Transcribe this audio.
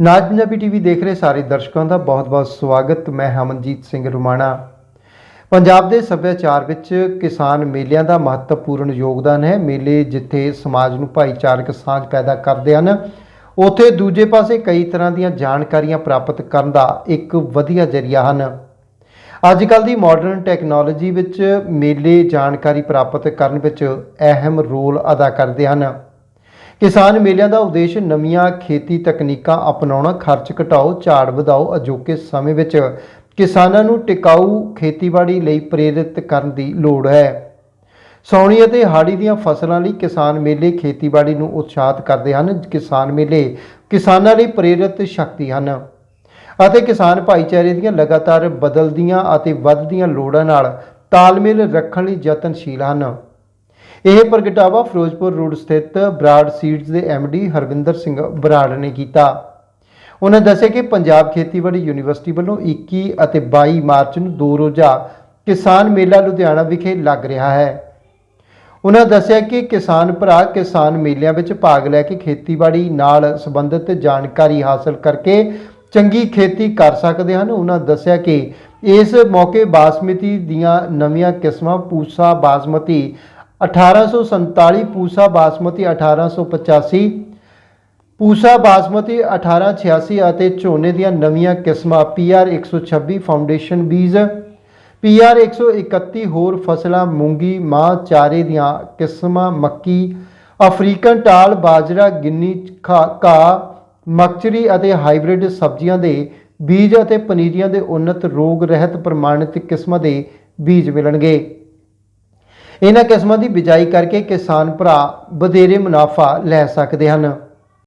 ਨਾਜ Punjabi TV ਦੇਖ ਰਹੇ ਸਾਰੇ ਦਰਸ਼ਕਾਂ ਦਾ ਬਹੁਤ-ਬਹੁਤ ਸਵਾਗਤ। ਮੈਂ ਹਮਨਜੀਤ ਸਿੰਘ ਰੁਮਾਣਾ। ਪੰਜਾਬ ਦੇ ਸੱਭਿਆਚਾਰ ਵਿੱਚ ਕਿਸਾਨ ਮੇਲਿਆਂ ਦਾ ਮਹੱਤਵਪੂਰਨ ਯੋਗਦਾਨ ਹੈ। ਮੇਲੇ ਜਿੱਥੇ ਸਮਾਜ ਨੂੰ ਭਾਈਚਾਰਕ ਸਾਂਝ ਪੈਦਾ ਕਰਦੇ ਹਨ। ਉੱਥੇ ਦੂਜੇ ਪਾਸੇ ਕਈ ਤਰ੍ਹਾਂ ਦੀਆਂ ਜਾਣਕਾਰੀਆਂ ਪ੍ਰਾਪਤ ਕਰਨ ਦਾ ਇੱਕ ਵਧੀਆ ਜ਼ਰੀਆ ਹਨ। ਅੱਜ ਕੱਲ੍ਹ ਦੀ ਮਾਡਰਨ ਟੈਕਨੋਲੋਜੀ ਵਿੱਚ ਮੇਲੇ ਜਾਣਕਾਰੀ ਪ੍ਰਾਪਤ ਕਰਨ ਵਿੱਚ ਅਹਿਮ ਰੋਲ ਅਦਾ ਕਰਦੇ ਹਨ। ਕਿਸਾਨ ਮੇਲਿਆਂ ਦਾ ਉਦੇਸ਼ ਨਵੀਆਂ ਖੇਤੀ ਤਕਨੀਕਾਂ ਅਪਣਾਉਣਾ, ਖਰਚ ਘਟਾਓ, ਝਾੜ ਵਧਾਓ ਅਜੋਕੇ ਸਮੇਂ ਵਿੱਚ ਕਿਸਾਨਾਂ ਨੂੰ ਟਿਕਾਊ ਖੇਤੀਬਾੜੀ ਲਈ ਪ੍ਰੇਰਿਤ ਕਰਨ ਦੀ ਲੋੜ ਹੈ। ਸੌਣੀ ਅਤੇ ਹਾੜੀ ਦੀਆਂ ਫਸਲਾਂ ਲਈ ਕਿਸਾਨ ਮੇਲੇ ਖੇਤੀਬਾੜੀ ਨੂੰ ਉਤਸ਼ਾਹਿਤ ਕਰਦੇ ਹਨ। ਕਿਸਾਨ ਮੇਲੇ ਕਿਸਾਨਾਂ ਲਈ ਪ੍ਰੇਰਿਤ ਸ਼ਕਤੀ ਹਨ ਅਤੇ ਕਿਸਾਨ ਭਾਈਚਾਰੇ ਦੀਆਂ ਲਗਾਤਾਰ ਬਦਲਦੀਆਂ ਅਤੇ ਵੱਧਦੀਆਂ ਲੋੜਾਂ ਨਾਲ ਤਾਲਮੇਲ ਰੱਖਣ ਲਈ ਯਤਨਸ਼ੀਲ ਹਨ। ਇਹ ਪ੍ਰਗਟਾਵਾ ਫਿਰੋਜ਼ਪੁਰ ਰੋਡ ਸਥਿਤ ਬਰਾੜ ਸੀਡਜ਼ ਦੇ ਡੀ ਹਰਵਿੰਦਰ ਸਿੰਘ ਬਰਾੜ ਨੇ ਕੀਤਾ। ਉਹਨਾਂ ਦੱਸਿਆ ਕਿ ਪੰਜਾਬ ਖੇਤੀਬਾੜੀ ਯੂਨੀਵਰਸਿਟੀ ਵੱਲੋਂ 21 ਅਤੇ 22 ਮਾਰਚ ਨੂੰ ਦੋ ਰੋਜ਼ਾ ਕਿਸਾਨ ਮੇਲਾ ਲੁਧਿਆਣਾ ਵਿਖੇ ਲੱਗ ਰਿਹਾ ਹੈ। ਉਹਨਾਂ ਦੱਸਿਆ ਕਿ ਕਿਸਾਨ ਭਰਾ ਕਿਸਾਨ ਮੇਲਿਆਂ ਵਿੱਚ ਭਾਗ ਲੈ ਕੇ ਖੇਤੀਬਾੜੀ ਨਾਲ ਸੰਬੰਧਿਤ ਜਾਣਕਾਰੀ ਹਾਸਲ ਕਰਕੇ ਚੰਗੀ ਖੇਤੀ ਕਰ ਸਕਦੇ ਹਨ। ਉਹਨਾਂ ਦੱਸਿਆ ਕਿ ਇਸ ਮੌਕੇ ਬਾਸਮਤੀ ਦੀਆਂ ਨਵੀਆਂ ਕਿਸਮਾਂ, ਪੂਸਾ, ਬਾਸਮਤੀ 1847 ਪੂਸਾ ਬਾਸਮਤੀ 1885 ਪੂਸਾ ਬਾਸਮਤੀ 1886 ਅਤੇ ਝੋਨੇ ਦੀਆਂ ਨਵੀਆਂ ਕਿਸਮਾਂ PR 126 ਫਾਊਂਡੇਸ਼ਨ ਬੀਜ PR 131 ਹੋਰ ਫਸਲਾਂ ਮੂੰਗੀ ਮਾਂ ਚਾਰੇ ਦੀਆਂ ਕਿਸਮਾਂ ਮੱਕੀ ਅਫਰੀਕਨ ਟਾਲ ਬਾਜਰਾ ਗਿੰਨੀ ਘਾਹ ਮਕਚਰੀ ਅਤੇ ਹਾਈਬ੍ਰਿਡ ਸਬਜ਼ੀਆਂ ਦੇ ਬੀਜ ਅਤੇ ਪਨੀਰੀਆਂ ਦੇ ਉન્નਤ ਰੋਗ ਰਹਿਤ ਪ੍ਰਮਾਣਿਤ ਕਿਸਮਾਂ ਦੇ ਬੀਜ ਮਿਲਣਗੇ ਇਹਨਾਂ ਕਿਸਮਾਂ ਦੀ ਬਿਜਾਈ ਕਰਕੇ ਕਿਸਾਨ ਭਰਾ ਵਧੇਰੇ ਮੁਨਾਫਾ ਲੈ ਸਕਦੇ ਹਨ।